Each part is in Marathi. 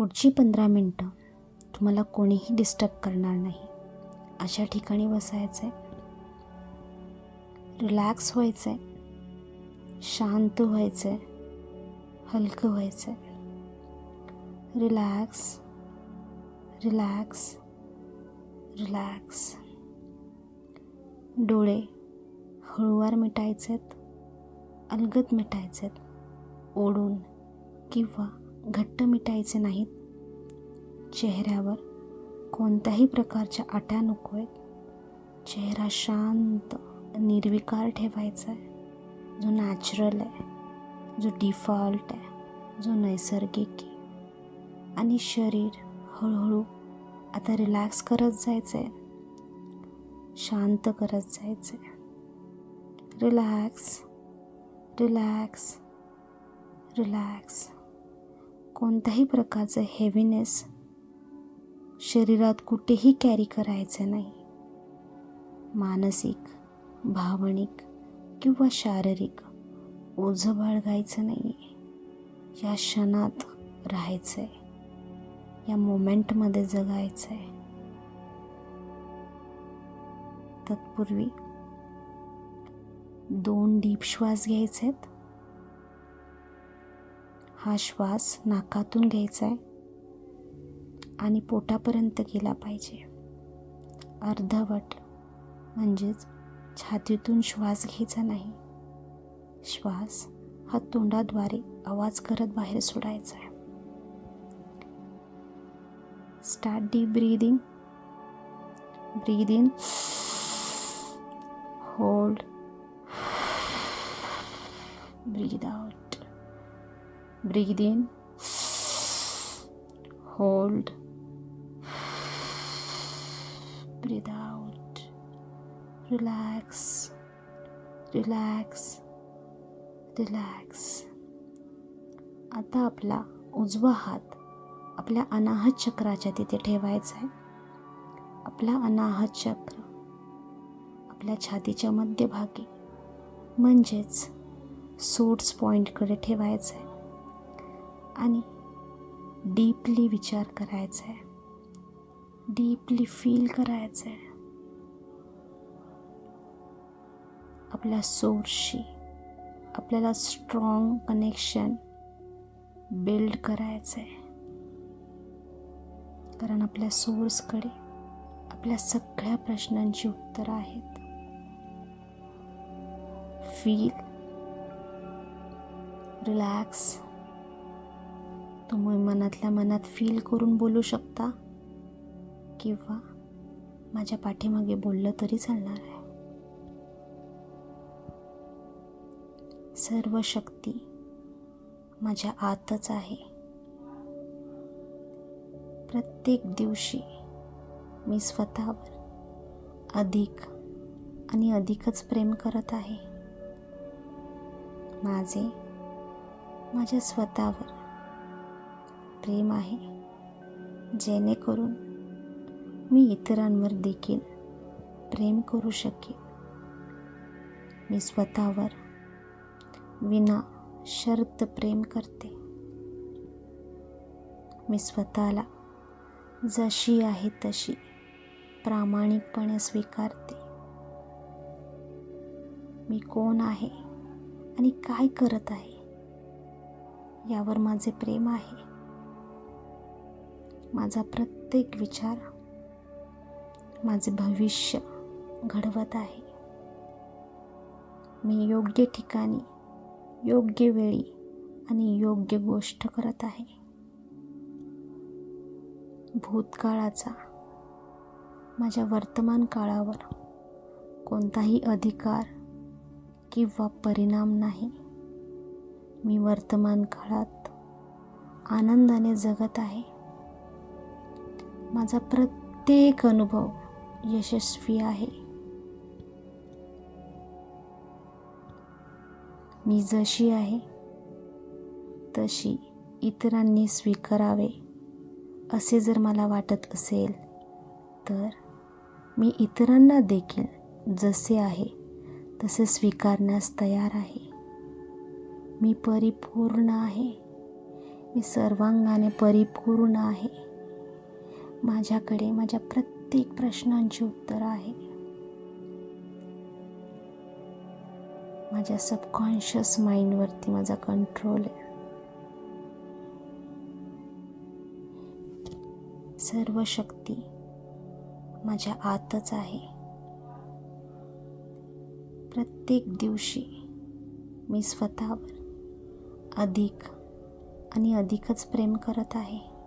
पुढची पंधरा मिनटं तुम्हाला कोणीही डिस्टर्ब करणार नाही. अशा ठिकाणी बसायचं आहे रिलॅक्स व्हायचं आहे शांत व्हायचं आहे हलकं व्हायचं आहे रिलॅक्स रिलॅक्स रिलॅक्स डोळे हळूवार मिटायचेत. अलगद मिटायचेत. ओढून किंवा घट्ट मिटायचे नाहीत. चेहऱ्यावर कोणत्याही प्रकारच्या आट्या नको आहेत चेहरा शांत निर्विकार ठेवायचा आहे जो नॅचरल आहे जो डिफॉल्ट आहे जो नैसर्गिक आहे. आणि शरीर हळूहळू आता रिलॅक्स करत जायचं आहे शांत करत जायचं आहे रिलॅक्स रिलॅक्स रिलॅक्स कोणत्याही प्रकारचं हेवीनेस शरीरात कुठेही कॅरी करायचं नाही. मानसिक भावनिक किंवा शारीरिक ओझं बाळगायचं नाही या क्षणात राहायचं आहे या मोमेंटमध्ये जगायचं आहे तत्पूर्वी दोन डीप श्वास घ्यायचे आहेत हा श्वास नाकातून घ्यायचा आहे आणि पोटापर्यंत गेला पाहिजे. अर्धवट म्हणजेच छातीतून श्वास घ्यायचा नाही. श्वास हा तोंडाद्वारे आवाज करत बाहेर सोडायचा आहे start deep breathing breathe in hold breathe out breathe in. Hold. Breathe out. Relax. Relax. Relax. आता आपला उजवा हात आपल्या अनाहत चक्राच्या तिथे ठेवायचा आहे. आपला अनाहत चक्र आपल्या छातीच्या मध्यभागी म्हणजेच सूट्स पॉईंटकडे ठेवायचं आहे. आणि डीपली विचार करायचा आहे डीपली फील करायचं आहे आपल्या सोर्सशी आपल्याला स्ट्रॉंग कनेक्शन बिल्ड करायचं आहे कारण आपल्या सोर्सकडे आपल्या सगळ्या प्रश्नांची उत्तरं आहेत. फील रिलॅक्स तुम्ही मनातल्या मनात फील करून बोलू शकता? किंवा माझ्या पाठीमागे बोललं तरी चालणार आहे? सर्व शक्ती माझ्या आतच आहे. प्रत्येक दिवशी मी स्वतःवर अधिक आणि अधिकच प्रेम करत आहे. माझे माझ्या स्वतःवर प्रेम आहे. जेणेकरून मी इतरांवर देखील प्रेम करू शकेन. मी स्वतःवर विना शर्त प्रेम करते. मी स्वतःला जशी आहे तशी प्रामाणिकपणे स्वीकारते. मी कोण आहे आणि काय करत आहे यावर माझे प्रेम आहे. माझा प्रत्येक विचार माझे भविष्य घडवत आहे. मी योग्य ठिकाणी योग्य वेळी आणि योग्य गोष्ट करत आहे. भूतकाळाचा माझ्या वर्तमान काळावर कोणताही अधिकार किंवा परिणाम नाही. मी वर्तमान काळात आनंदाने जगत आहे. माझा प्रत्येक अनुभव यशस्वी आहे. मी जशी आहे तशी इतरांनी स्वीकारावे असे जर मला वाटत असेल तर मी इतरांना देखील जसे आहे तसे स्वीकारण्यास तयार आहे. मी परिपूर्ण आहे. मी सर्वांगाने परिपूर्ण आहे. माझ्याकडे माझ्या प्रत्येक प्रश्नांची उत्तरं आहे. माझ्या सबकॉन्शियस माइंडवरती माझा कंट्रोल आहे. सर्व शक्ती माझ्या आतच आहे. प्रत्येक दिवशी मी स्वतःवर अधिक आणि अधिकच प्रेम करत आहे.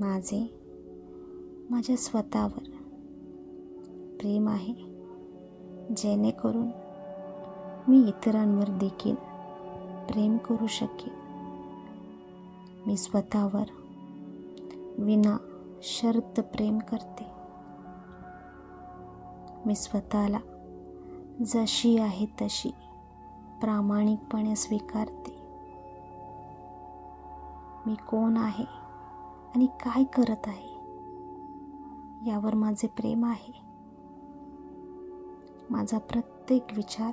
माझे माझ्या स्वतःवर प्रेम आहे जेणेकरून मी इतरांवर देखील प्रेम करू शकेन. मी स्वतःवर विना शर्त प्रेम करते. मी स्वतःला जशी आहे तशी प्रामाणिकपणे स्वीकारते. मी कोण आहे आणि काय करत आहे? यावर माझे प्रेम आहे. माझा प्रत्येक विचार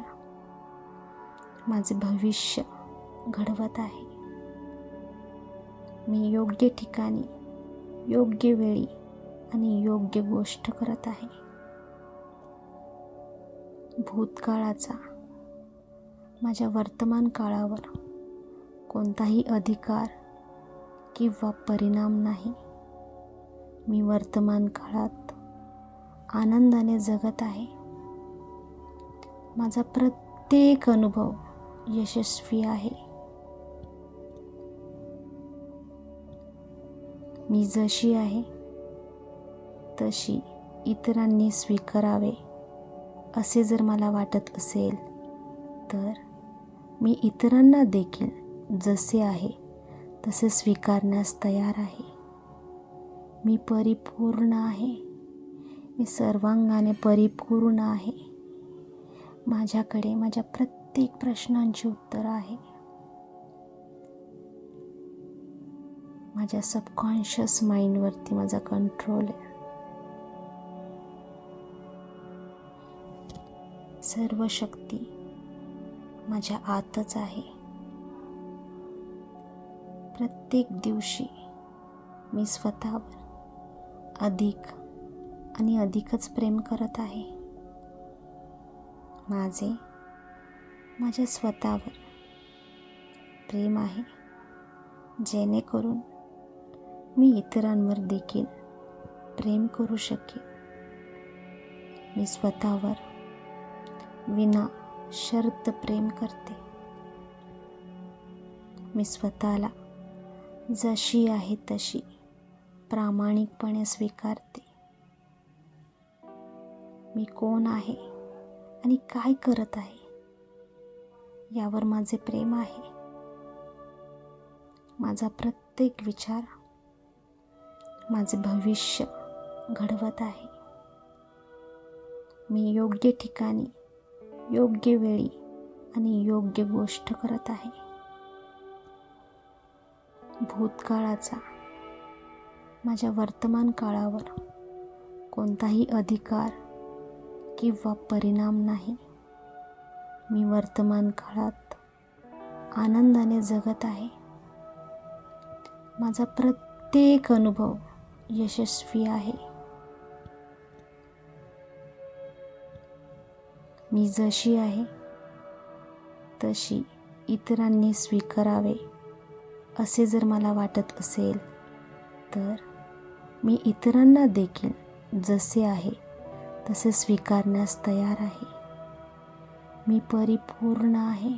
माझे भविष्य घडवत आहे. मी योग्य ठिकाणी योग्य वेळी आणि योग्य गोष्ट करत आहे. भूतकाळाचा माझ्या वर्तमान काळावर कोणताही अधिकार किंवा परिणाम नाही. मी वर्तमान काळात आनंदाने जगत आहे. माझा प्रत्येक अनुभव यशस्वी आहे. मी जशी आहे तशी इतरांनी स्वीकारावे असे जर मला वाटत असेल तर मी इतरांना देखील जसे आहे तसे स्वीकारण्यास तयार आहे. मी परिपूर्ण आहे. मी सर्वांगाने परिपूर्ण आहे. माझ्याकडे माझ्या प्रत्येक प्रश्नांची उत्तरं आहे. माझ्या सबकॉन्शियस माइंडवरती माझा कंट्रोल आहे. सर्व शक्ती माझ्या आतच आहे. प्रत्येक दिवशी मी स्वतःवर अधिक आणि अधिकच प्रेम करत आहे. माझे माझ्या स्वतःवर प्रेम आहे जेणेकरून मी इतरांवर देखील प्रेम करू शकेन. मी स्वतःवर विना शर्त प्रेम करते. मी स्वतःला जशी आहे तशी प्रामाणिकपणे स्वीकारते. मी कोण आहे आणि काय करत आहे यावर माझे प्रेम आहे. माझा प्रत्येक विचार माझे भविष्य घडवत आहे. मी योग्य ठिकाणी योग्य वेळी आणि योग्य गोष्ट करत आहे. भूतकाळाचा. माझ्या वर्तमान काळावर कोणताही अधिकार किंवा परिणाम नाही. मी वर्तमान काळात आनंदाने जगत आहे. माझा प्रत्येक अनुभव यशस्वी आहे. मी जशी आहे तशी इतरांनी स्वीकारावे. असे जर मला वाटत असेल तर मी इतरांना देखील जसे आहे तसे स्वीकारण्यास तयार आहे. मी परिपूर्ण आहे.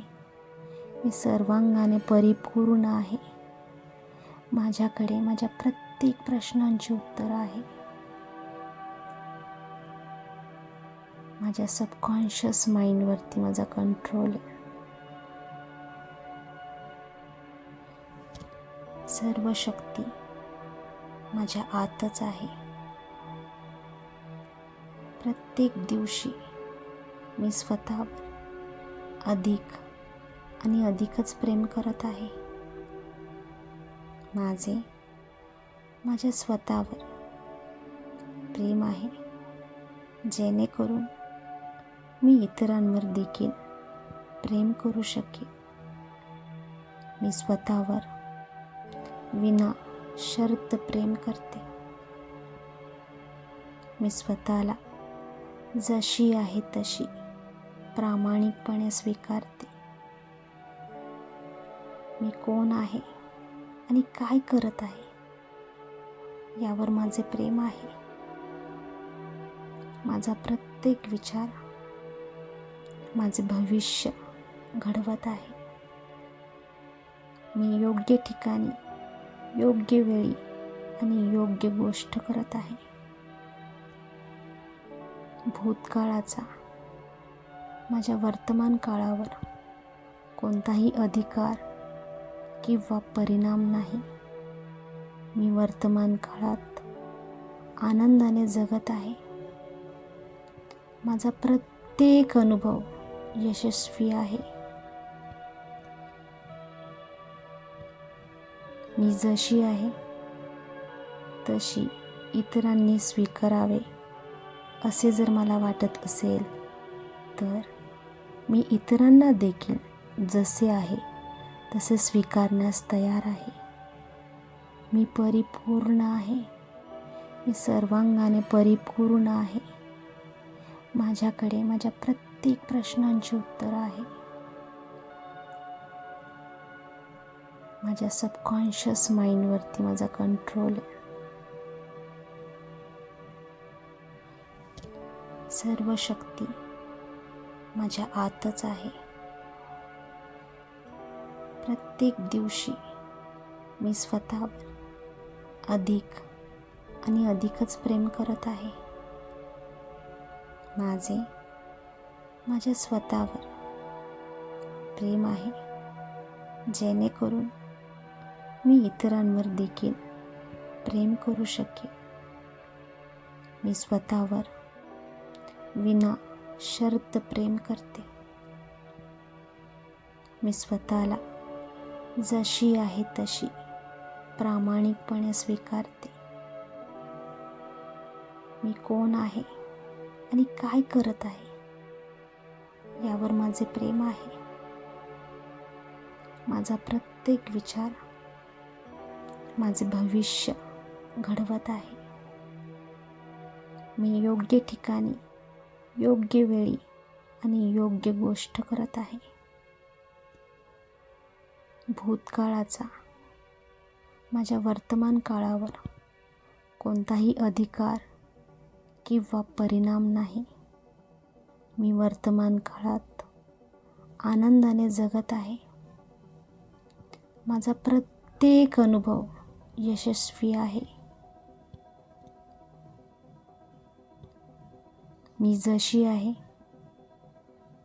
मी सर्वांगाने परिपूर्ण आहे. माझ्याकडे माझ्या प्रत्येक प्रश्नांची उत्तर आहे. माझ्या सबकॉन्शियस माइंडवरती माझा कंट्रोल आहे. सर्व शक्ती माझ्या आतच आहे. प्रत्येक दिवशी मी स्वतःवर अधिक आणि अधिकच प्रेम करत आहे. माझे माझ्या स्वतःवर प्रेम आहे जेणेकरून मी इतरांवर देखील प्रेम करू शकेन. मी स्वतःवर विना शर्त प्रेम करते. मी स्वतःला जशी आहे तशी प्रामाणिकपणे स्वीकारते. मी कोण आहे आणि काय करत आहे यावर माझे प्रेम आहे. माझा प्रत्येक विचार माझे भविष्य घडवत आहे. मी योग्य ठिकाणी योग्य वेळी आणि योग्य गोष्ट करत आहे. भूतकाळाचा माझ्या वर्तमान काळावर कोणताही अधिकार किंवा परिणाम नाही. मी वर्तमान काळात आनंदाने जगत आहे. माझा प्रत्येक अनुभव यशस्वी आहे. मी जशी आहे तशी इतरांनी स्वीकारावे असे जर मला वाटत असेल तर मी इतरांना देखील जसे आहे तसे स्वीकारण्यास तयार आहे. मी परिपूर्ण आहे. मी सर्वांगाने परिपूर्ण आहे. माझ्याकडे माझ्या प्रत्येक प्रश्नांची उत्तरं आहे माझ्या सबकॉन्शियस माइंडवरती माझा कंट्रोल आहे. सर्व शक्ती माझ्या आतच आहे. प्रत्येक दिवशी मी स्वतःवर अधिक आणि अधिकच प्रेम करत आहे. माझे माझ्या स्वतःवर प्रेम आहे जेणेकरून मी इतरांवर देखील प्रेम करू शकेन. मी स्वतःवर विना शर्त प्रेम करते. मी स्वतःला जशी आहे तशी प्रामाणिकपणे स्वीकारते. मी कोण आहे आणि काय करत आहे यावर माझे प्रेम आहे. माझा प्रत्येक विचार माझे भविष्य घडवत आहे. मी योग्य ठिकाणी योग्य वेळी आणि योग्य गोष्ट करत आहे. भूतकाळाचा माझ्या वर्तमान काळावर कोणताही अधिकार किंवा परिणाम नाही. मी वर्तमान काळात आनंदाने जगत आहे. माझा प्रत्येक अनुभव यशस्वी आहे. मी जशी आहे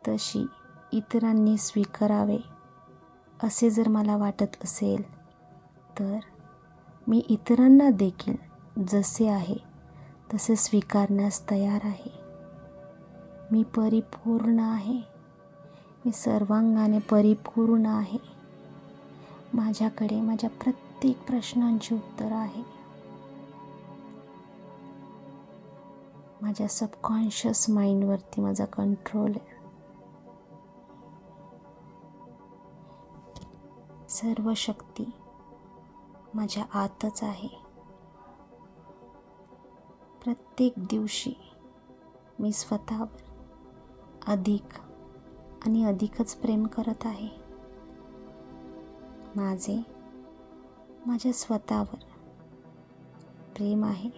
तशी इतरांनी स्वीकारावे असे जर मला वाटत असेल तर मी इतरांना देखील जसे आहे तसे स्वीकारण्यास तयार आहे. मी परिपूर्ण आहे. मी सर्वांगाने परिपूर्ण आहे. माझ्याकडे माझ्या प्रत्येक प्रश्नांची उत्तरं आहे. माझ्या सबकॉन्शियस माइंडवरती माझा कंट्रोल आहे. सर्व शक्ती माझ्या आतच आहे. प्रत्येक दिवशी मी स्वतःवर अधिक आणि अधिकच प्रेम करत आहे. माझे माझ्या स्वतःवर प्रेम आहे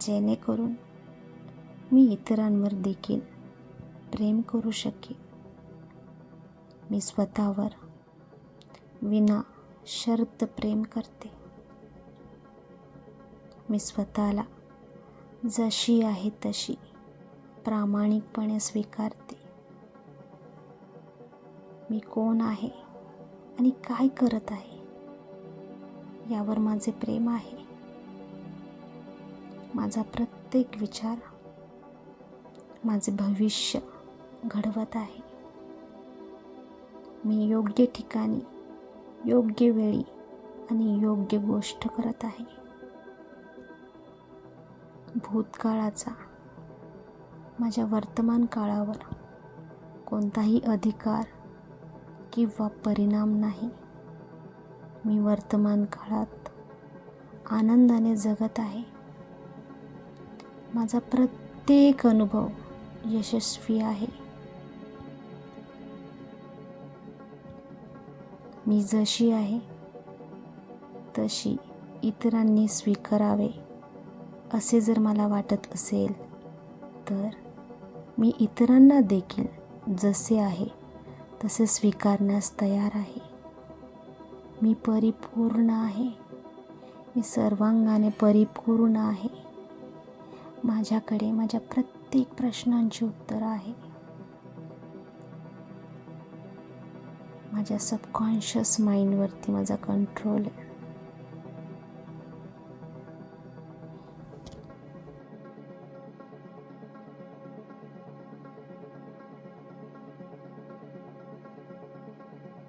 जेणेकरून मी इतरांवर देखील प्रेम करू शकेन. मी स्वतःवर विना शर्त प्रेम करते. मी स्वतःला जशी आहे तशी प्रामाणिकपणे स्वीकारते. मी कोण आहे आणि काय करत आहे? यावर माझे प्रेम आहे. माझा प्रत्येक विचार माझे भविष्य घडवत आहे. मी योग्य ठिकाणी योग्य वेळी आणि योग्य गोष्ट करत आहे. भूतकाळाचा माझ्या वर्तमान काळावर कोणताही अधिकार किंवा परिणाम नाही. मी वर्तमान काळात आनंदाने जगत आहे. माझा प्रत्येक अनुभव यशस्वी आहे. मी जशी आहे तशी इतरांनी स्वीकारावे असे जर मला वाटत असेल तर मी इतरांना देखील जसे आहे. तसे स्वीकारण्यास तयार आहे. मी परिपूर्ण आहे. मी सर्वांगाने परिपूर्ण आहे. माझ्याकडे माझ्या प्रत्येक प्रश्नांची उत्तरं आहे. माझ्या सबकॉन्शियस माइंडवरती माझा कंट्रोल आहे.